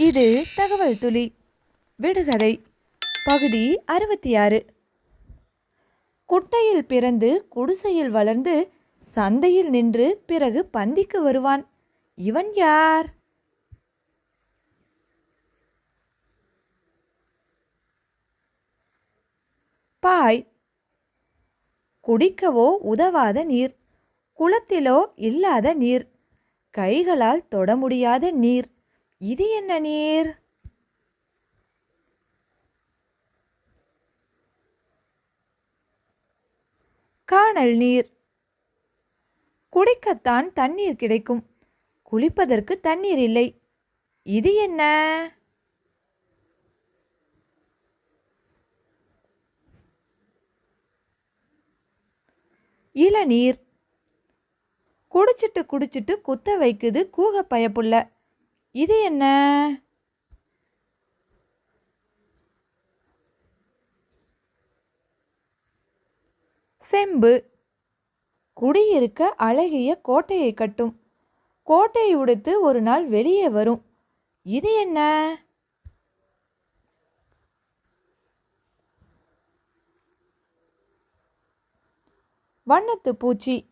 இது தகவல் துளி விடுகதை பகுதி அறுபத்தி ஆறு குட்டையில் பிறந்து குடிசையில் வளர்ந்து சந்தையில் நின்று பிறகு பந்திக்கு வருவான். இவன் யார்? பாய். குடிக்கவோ உதவாத நீர் குளத்திலோ இல்லாத நீர் கைகளால் தொட முடியாத நீர். இது என்ன நீர்? காணல் நீர். குடிக்கத்தான் தண்ணீர் கிடைக்கும். குளிப்பதற்கு தண்ணீர் இல்லை. இது என்ன? இளநீர். குடிச்சிட்டு குடிச்சிட்டு குத்த வைக்குது கூக பயப்புள்ள இது என்ன? செம்பு. குடியிருக்க அழகிய கோட்டையை கட்டும். கோட்டையை உடுத்து ஒரு நாள் வெளியே வரும். இது என்ன? வண்ணத்து பூச்சி.